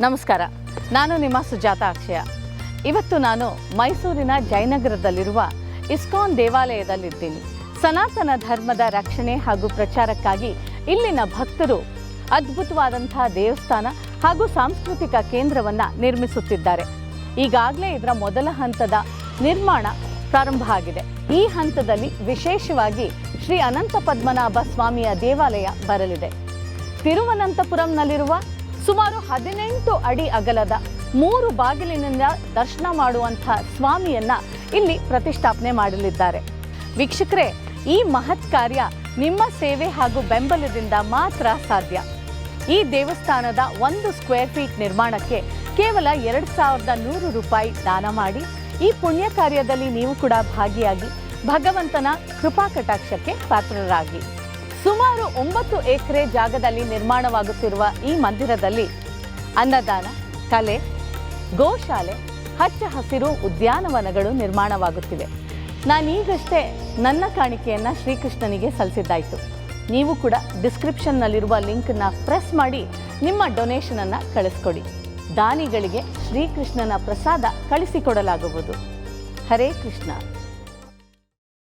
ನಮಸ್ಕಾರ. ನಾನು ನಿಮ್ಮ ಸುಜಾತ ಅಕ್ಷಯ. ಇವತ್ತು ನಾನು ಮೈಸೂರಿನ ಜಯನಗರದಲ್ಲಿರುವ ಇಸ್ಕಾನ್ ದೇವಾಲಯದಲ್ಲಿದ್ದೀನಿ. ಸನಾತನ ಧರ್ಮದ ರಕ್ಷಣೆ ಹಾಗೂ ಪ್ರಚಾರಕ್ಕಾಗಿ ಇಲ್ಲಿನ ಭಕ್ತರು ಅದ್ಭುತವಾದಂತಹ ದೇವಸ್ಥಾನ ಹಾಗೂ ಸಾಂಸ್ಕೃತಿಕ ಕೇಂದ್ರವನ್ನು ನಿರ್ಮಿಸುತ್ತಿದ್ದಾರೆ. ಈಗಾಗಲೇ ಇದರ ಮೊದಲ ಹಂತದ ನಿರ್ಮಾಣ ಪ್ರಾರಂಭ ಆಗಿದೆ. ಈ ಹಂತದಲ್ಲಿ ವಿಶೇಷವಾಗಿ ಶ್ರೀ ಅನಂತ ಪದ್ಮನಾಭ ಸ್ವಾಮಿಯ ದೇವಾಲಯ ಬರಲಿದೆ. ತಿರುವನಂತಪುರಂನಲ್ಲಿರುವ ಸುಮಾರು ಹದಿನೆಂಟು ಅಡಿ ಅಗಲದ ಮೂರು ಬಾಗಿಲಿನಿಂದ ದರ್ಶನ ಮಾಡುವಂಥ ಸ್ವಾಮಿಯನ್ನ ಇಲ್ಲಿ ಪ್ರತಿಷ್ಠಾಪನೆ ಮಾಡಲಿದ್ದಾರೆ. ವೀಕ್ಷಕರೇ, ಈ ಮಹತ್ ಕಾರ್ಯ ನಿಮ್ಮ ಸೇವೆ ಹಾಗೂ ಬೆಂಬಲದಿಂದ ಮಾತ್ರ ಸಾಧ್ಯ. ಈ ದೇವಸ್ಥಾನದ ಒಂದು ಸ್ಕ್ವೇರ್ ಫೀಟ್ ನಿರ್ಮಾಣಕ್ಕೆ ಕೇವಲ ಎರಡು ಸಾವಿರದ ನೂರು ರೂಪಾಯಿ ದಾನ ಮಾಡಿ, ಈ ಪುಣ್ಯ ಕಾರ್ಯದಲ್ಲಿ ನೀವು ಕೂಡ ಭಾಗಿಯಾಗಿ ಭಗವಂತನ ಕೃಪಾ ಕಟಾಕ್ಷಕ್ಕೆ ಪಾತ್ರರಾಗಿ. ಸುಮಾರು ಒಂಬತ್ತು ಎಕರೆ ಜಾಗದಲ್ಲಿ ನಿರ್ಮಾಣವಾಗುತ್ತಿರುವ ಈ ಮಂದಿರದಲ್ಲಿ ಅನ್ನದಾನ, ಕಲೆ, ಗೋಶಾಲೆ, ಹಚ್ಚ ಹಸಿರು ಉದ್ಯಾನವನಗಳು ನಿರ್ಮಾಣವಾಗುತ್ತಿವೆ. ನಾನೀಗಷ್ಟೇ ನನ್ನ ಕಾಣಿಕೆಯನ್ನು ಶ್ರೀಕೃಷ್ಣನಿಗೆ ಸಲ್ಲಿಸಿದ್ದಾಯಿತು. ನೀವು ಕೂಡ ಡಿಸ್ಕ್ರಿಪ್ಷನ್ನಲ್ಲಿರುವ ಲಿಂಕನ್ನು ಪ್ರೆಸ್ ಮಾಡಿ ನಿಮ್ಮ ಡೊನೇಷನನ್ನು ಕಳಿಸ್ಕೊಡಿ. ದಾನಿಗಳಿಗೆ ಶ್ರೀಕೃಷ್ಣನ ಪ್ರಸಾದ ಕಳಿಸಿಕೊಡಲಾಗುವುದು. ಹರೇ ಕೃಷ್ಣ.